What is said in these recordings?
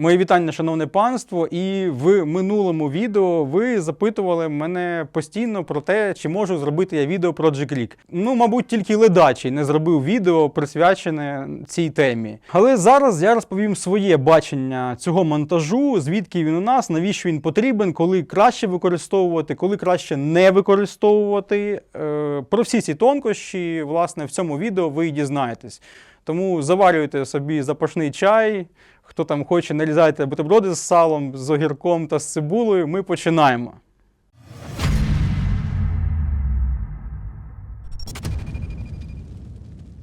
Мої вітання, шановне панство. І в минулому відео ви запитували мене постійно про те, чи можу зробити я відео про Джиклік. Ну, мабуть, тільки ледачий не зробив відео присвячене цій темі. Але зараз я розповім своє бачення цього монтажу, звідки він у нас, навіщо він потрібен, коли краще використовувати, коли краще не використовувати. Е, Про всі ці тонкощі, власне, в цьому відео ви і дізнаєтесь. Тому заварюйте собі запашний чай. Хто там хоче, нарізайте бутерброди з салом, з огірком та з цибулею. Ми починаємо.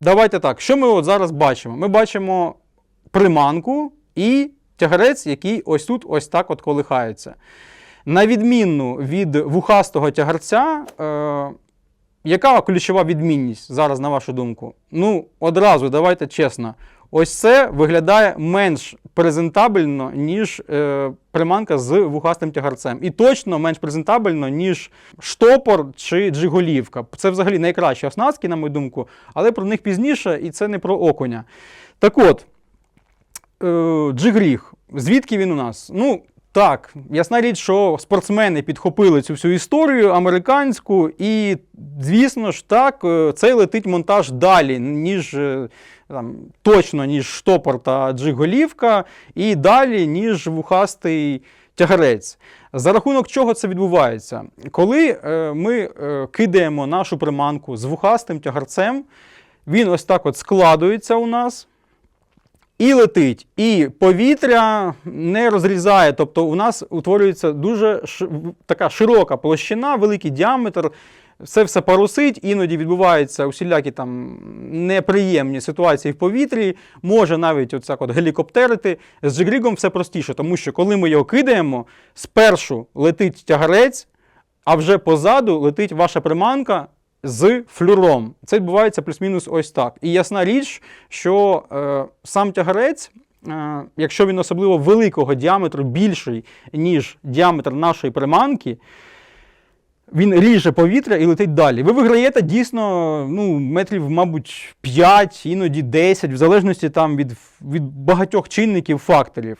Давайте так. Що ми от зараз бачимо? Ми бачимо приманку і тягарець, який ось тут ось так от колихається. На відмінну від вухастого тягарця, е, яка ключова відмінність зараз, на вашу думку? Ну, одразу, давайте чесно. Ось це виглядає менш презентабельно, ніж е, приманка з вухастим тягарцем. І точно менш презентабельно, ніж штопор чи джиголівка. Це взагалі найкращі оснастки, на мою думку, але про них пізніше, і це не про окуня. Так от, е, джигріг. Звідки він у нас? Ну, так, ясна річ, що спортсмени підхопили цю всю історію американську, і, звісно ж, так, е, цей летить монтаж далі, ніж е, там, точно, ніж штопор та джиголівка, і далі, ніж вухастий тягарець. За рахунок чого це відбувається? Коли е, ми е, кидаємо нашу приманку з вухастим тягарцем, він ось так от складується у нас. І летить, і повітря не розрізає. Тобто у нас утворюється дуже така широка площина, великий діаметр. Це все парусить, іноді відбуваються усілякі там неприємні ситуації в повітрі. Може навіть оцяк от гелікоптерити. З джигрігом все простіше, тому що коли ми його кидаємо, спершу летить тягарець, а вже позаду летить ваша приманка з флюром. Це відбувається плюс-мінус ось так. І ясна річ, що е, сам тягарець, е, якщо він особливо великого діаметру, більший, ніж діаметр нашої приманки, він ріже повітря і летить далі. Ви виграєте дійсно ну, метрів, мабуть, 5, іноді 10, в залежності там від, від багатьох чинників, факторів.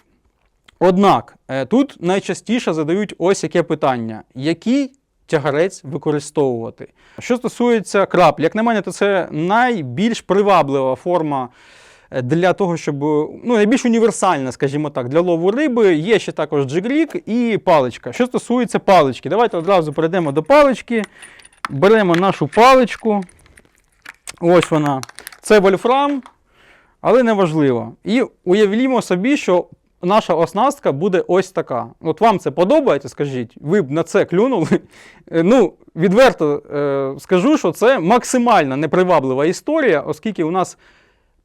Однак е, тут найчастіше задають ось яке питання: який тягарець використовувати? Що стосується краплі, як на мене, то це найбільш приваблива форма е, для того, щоб ну, найбільш універсальна, скажімо так, для лову риби. Є ще також джигрік і паличка. Що стосується палички, давайте одразу перейдемо до палички. Беремо нашу паличку. Ось вона. Це вольфрам, але не важливо. І уявімо собі, що наша оснастка буде ось така. От вам це подобається, скажіть, ви б на це клюнули. Е, Ну, відверто е, скажу, що це максимально неприваблива історія, оскільки у нас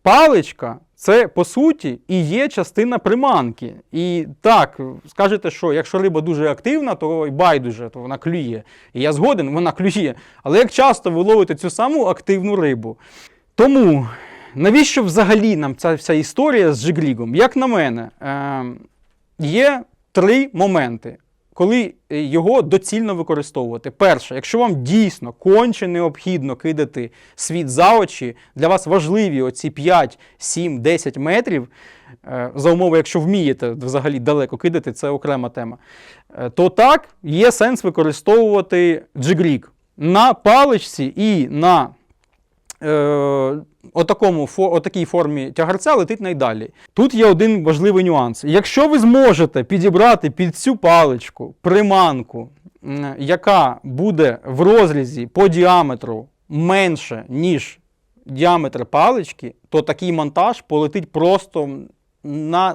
паличка це по суті і є частина приманки. І так, скажете, що якщо риба дуже активна, то й байдуже, то вона клює. І я згоден, вона клює. Але як часто ви ловите цю саму активну рибу? Тому навіщо взагалі нам ця вся історія з джиглігом? Як на мене, е, є три моменти, коли е, його доцільно використовувати. Перше, якщо вам дійсно конче необхідно кидати світ за очі, для вас важливі оці 5, 7, 10 метрів. е, За умови, якщо вмієте взагалі далеко кидати, це окрема тема. е, То так, є сенс використовувати джиглік на паличці і на отакому, фо, отакій формі тягарця летить найдалі. Тут є один важливий нюанс. Якщо ви зможете підібрати під цю паличку приманку, яка буде в розрізі по діаметру менше, ніж діаметр палички, то такий монтаж полетить просто на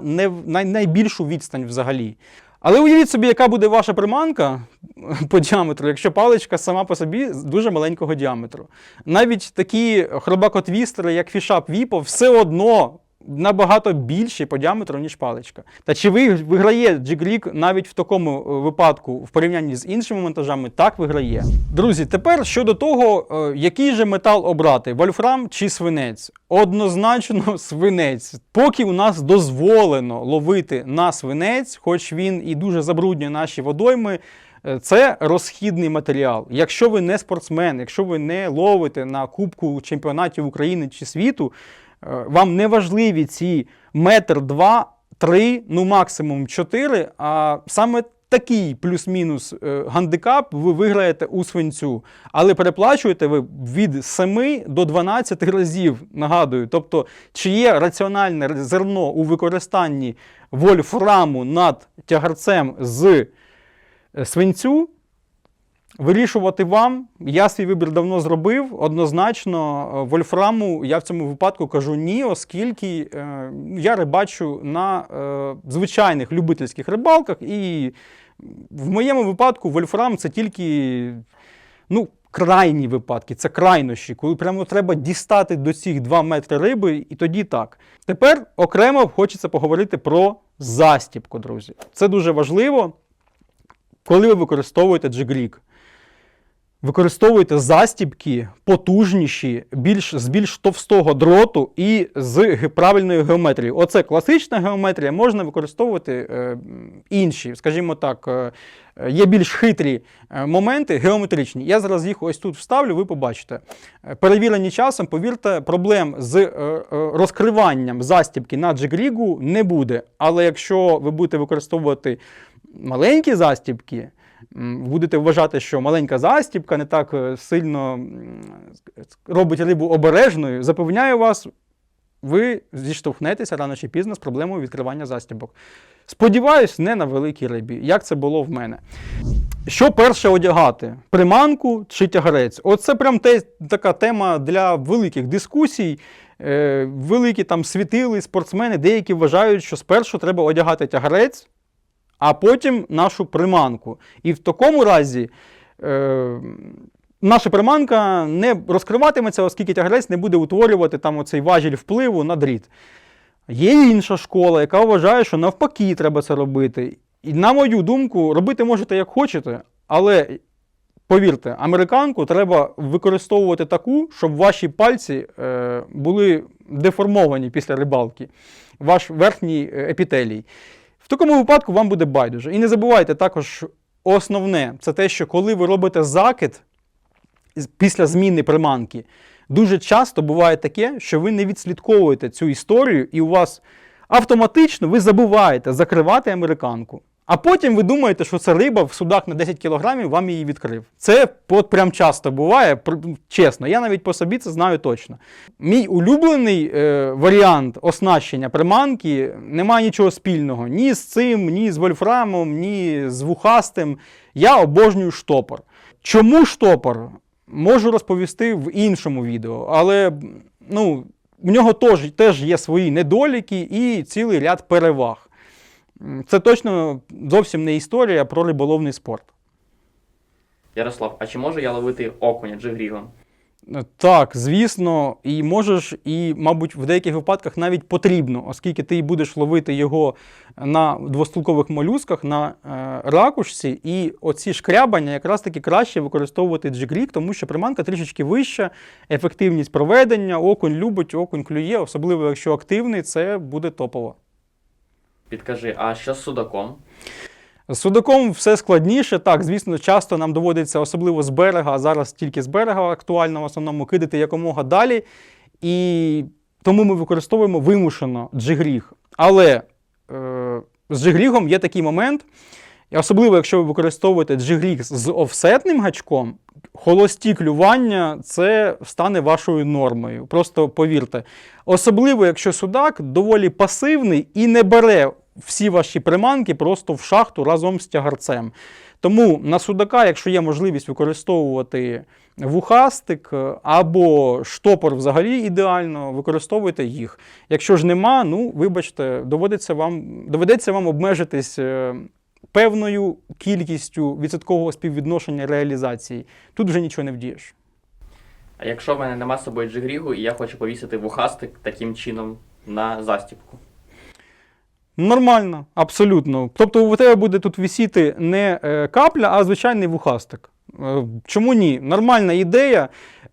найбільшу відстань взагалі. Але уявіть собі, яка буде ваша приманка по діаметру, якщо паличка сама по собі дуже маленького діаметру. Навіть такі хробакотвістери, як фішап Віпо, все одно набагато більші по діаметру, ніж паличка. Та чи ви виграє джиглік навіть в такому е, випадку в порівнянні з іншими монтажами? Так виграє. Друзі, тепер щодо того, е, який же метал обрати: вольфрам чи свинець? Однозначно свинець. Поки у нас дозволено ловити на свинець, хоч він і дуже забруднює наші водойми. е, Це розхідний матеріал. Якщо ви не спортсмен, якщо ви не ловите на Кубку чемпіонатів України чи світу, вам не важливі ці метр два 3, ну максимум 4, а саме такий плюс-мінус е, гандикап ви виграєте у свинцю. Але переплачуєте ви від 7 до 12 разів, нагадую. Тобто, чи є раціональне зерно у використанні вольфраму над тягарцем з е, свинцю, Вирішувати вам. Я свій вибір давно зробив. Однозначно, е, вольфраму я в цьому випадку кажу ні, оскільки е, я рибачу на е, звичайних любительських рибалках, і в моєму випадку вольфрам це тільки ну, крайні випадки, це крайнощі, коли прямо треба дістати до цих 2 метри риби, і тоді так. Тепер окремо хочеться поговорити про застіпку, друзі. Це дуже важливо, коли ви використовуєте джиглік. Використовуйте застібки потужніші, більш, з більш товстого дроту і з правильною геометрією. Оце класична геометрія, можна використовувати е, інші, скажімо так, е, є більш хитрі е, моменти геометричні. Я зараз їх ось тут вставлю, ви побачите. Е, Перевірені часом, повірте, проблем з е, е, розкриванням застібки на джигрігу не буде. Але якщо ви будете використовувати маленькі застібки, будете вважати, що маленька застібка не так е, сильно робить рибу обережною, запевняю вас, ви зіштовхнетеся рано чи пізно з проблемою відкривання застібок. Сподіваюсь, не на великій рибі, як це було в мене. Що перше одягати? Приманку чи тягарець? Оце прям те, така тема для великих дискусій. Е, великі там світили, спортсмени, деякі вважають, що спершу треба одягати тягарець, а потім нашу приманку. І в такому разі е, наша приманка не розкриватиметься, оскільки тягарець не буде утворювати там оцей важіль впливу на дріт. Є інша школа, яка вважає, що навпаки треба це робити. І на мою думку, робити можете як хочете, але повірте, американку треба використовувати таку, щоб ваші пальці е, були деформовані після рибалки, ваш верхній е, епітелій. В такому випадку вам буде байдуже. І не забувайте також основне, це те, що коли ви робите закид після зміни приманки, дуже часто буває таке, що ви не відслідковуєте цю історію, і у вас автоматично ви забуваєте закривати американку. А потім ви думаєте, що це риба в судах на 10 кілограмів вам її відкрив. Це от прям часто буває, чесно. Я навіть по собі це знаю точно. Мій улюблений е, варіант оснащення приманки немає нічого спільного ні з цим, ні з вольфрамом, ні з вухастим. Я обожнюю штопор. Чому штопор? Можу розповісти в іншому відео, але ну, в нього теж, теж є свої недоліки і цілий ряд переваг. Це точно зовсім не історія про риболовний спорт. Ярослав, а чи можу я ловити окуня джигрігом? Е, Так, звісно, і можеш, і, мабуть, в деяких випадках навіть потрібно, оскільки ти будеш ловити його на двостулкових молюсках, на е, ракушці, і оці шкрябання якраз таки краще використовувати джигрік, тому що приманка трішечки вища, ефективність проведення, окунь любить, окунь клює, особливо якщо активний, це буде топово. Підкажи, а що з судаком? З судаком все складніше. Так, звісно, часто нам доводиться, особливо з берега, а зараз тільки з берега актуально в основному кидати якомога далі. І тому ми використовуємо вимушено джигріг. Але е, з джигрігом є такий момент, особливо, якщо ви використовуєте джигріг з офсетним гачком, холості клювання це стане вашою нормою. Просто повірте. Особливо, якщо судак доволі пасивний і не бере всі ваші приманки просто в шахту разом з тягарцем. Тому на судака, якщо є можливість використовувати вухастик або штопор взагалі ідеально, використовуйте їх. Якщо ж нема, ну вибачте, доводиться вам, доведеться вам обмежитись е, певною кількістю відсоткового співвідношення реалізації. Тут вже нічого не вдієш. А якщо в мене нема з собою джигрігу, і я хочу повісити вухастик таким чином на застіпку? Нормально, абсолютно. Тобто у тебе буде тут висіти не е, капля, а звичайний вухастик. Е, чому ні? Нормальна ідея.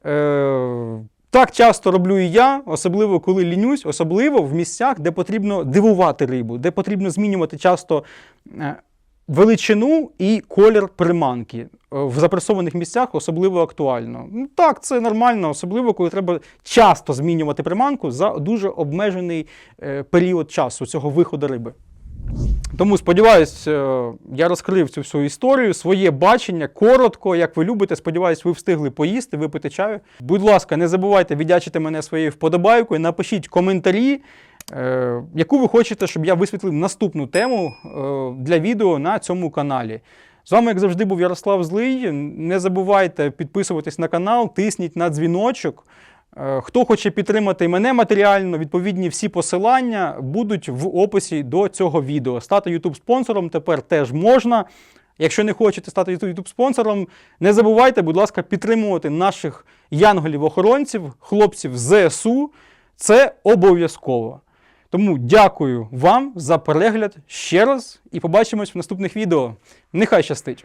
Е, так часто роблю і я, особливо коли лінюсь, особливо в місцях, де потрібно дивувати рибу, де потрібно змінювати часто величину і колір приманки е, в запресованих місцях особливо актуально. Ну так, це нормально, особливо коли треба часто змінювати приманку за дуже обмежений е, період часу цього виходу риби. Тому сподіваюсь, е, я розкрив цю всю історію, своє бачення коротко, як ви любите. Сподіваюсь, ви встигли поїсти, випити чаю. Будь ласка, не забувайте віддячити мене своєю вподобайкою. Напишіть коментарі, яку ви хочете, щоб я висвітлив наступну тему е, для відео на цьому каналі. З вами, як завжди, був Ярослав Злий. Не забувайте підписуватись на канал, тисніть на дзвіночок. Е, Хто хоче підтримати мене матеріально, відповідні всі посилання будуть в описі до цього відео. Стати YouTube спонсором тепер теж можна. Якщо не хочете стати YouTube спонсором, не забувайте, будь ласка, підтримувати наших янголів-охоронців, хлопців ЗСУ. Це обов'язково. Тому дякую вам за перегляд ще раз і побачимось в наступних відео. Нехай щастить!